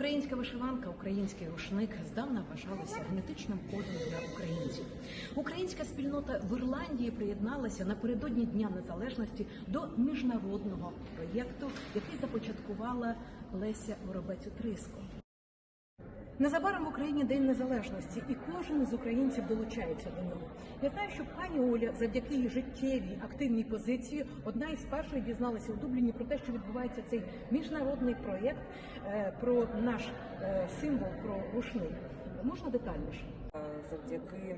Українська вишиванка, український рушник здавна вважалися генетичним кодом для українців. Українська спільнота в Ірландії приєдналася напередодні Дня Незалежності до міжнародного проєкту, який започаткувала Леся Воробець Триско. Незабаром в Україні День Незалежності, і кожен із українців долучається до нього. Я знаю, що пані Оля, завдяки її життєвій активній позиції, одна із перших дізналася у Дубліні про те, що відбувається цей міжнародний проєкт е, про наш е, символ, про рушник. Можна детальніше? Е, Завдяки,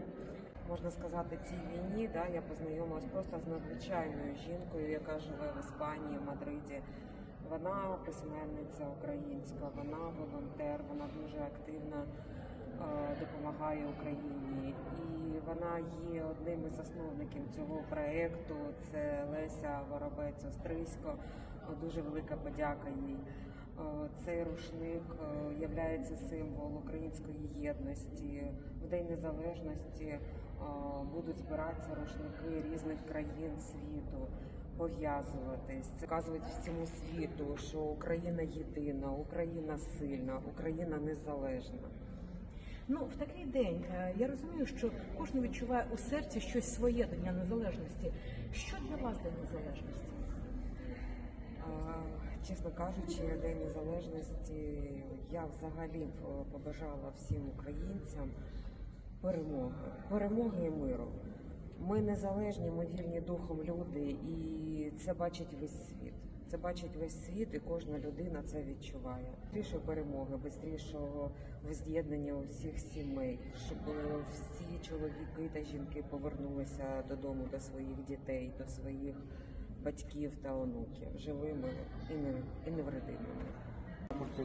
можна сказати, цій війні да, я познайомилась просто з надзвичайною жінкою, яка живе в Іспанії, в Мадриді. Вона письменниця українська, вона волонтер, вона дуже активно е, допомагає Україні. І вона є одним із засновників цього проєкту. Це Леся Воробець Острисько. Е, Дуже велика подяка їй. Е, Цей рушник є символ української єдності. В День Незалежності е, будуть збиратися рушники різних країн світу, пов'язуватись, показувати всьому світу, що Україна єдина, Україна сильна, Україна незалежна. Ну, в такий день е, я розумію, що кожен відчуває у серці щось своє до Дня Незалежності. Що для вас День Незалежності? Чесно кажучи, День Незалежності я взагалі е, побажала всім українцям перемоги, перемоги і миру. Ми незалежні, ми вільні духом люди, і це бачить весь світ. Це бачить весь світ, і кожна людина це відчуває. Бистрішої перемоги, бистрішого воз'єднання усіх сімей, щоб е, всі чоловіки та жінки повернулися додому до своїх дітей, до своїх батьків та онуків, живими і не і невредимими.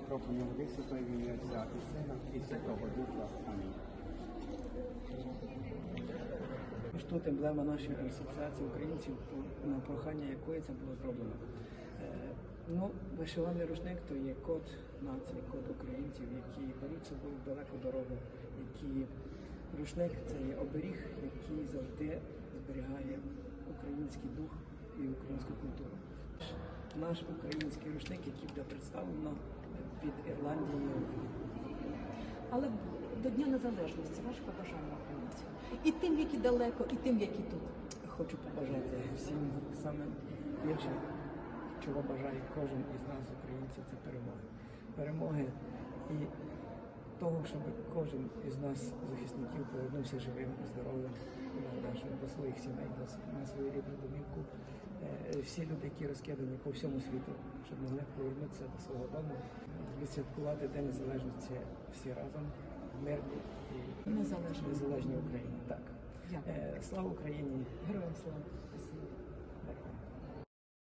Трохи не води святої в ім'я Отця і Сина і Святого Духа. Амінь. Тут емблема нашої асоціації українців, на прохання якої це було зроблено. Е, Ну, вишиваний рушник то є код нації, код українців, які беруть з собою далеку дорогу, які рушник це є оберіг, який завжди зберігає український дух і українську культуру. Наш український рушник, який буде представлено під Ірландією Але до Дня Незалежності ваше побажання. І тим, які далеко, і тим, які тут. Хочу побажати всім саме більше, чого бажає кожен із нас, українців, це перемоги. Перемоги і того, щоб кожен із нас, захисників, повернувся живим здоровим до своїх сімей, на свою рідну домівку. Е, Всі люди, які розкидані по всьому світу, щоб могли повернутися до свого дому, відсвяткувати День Незалежності всі разом, в мирній і незалежній Україні так. Дякую. Е, слава Україні! Героям слава!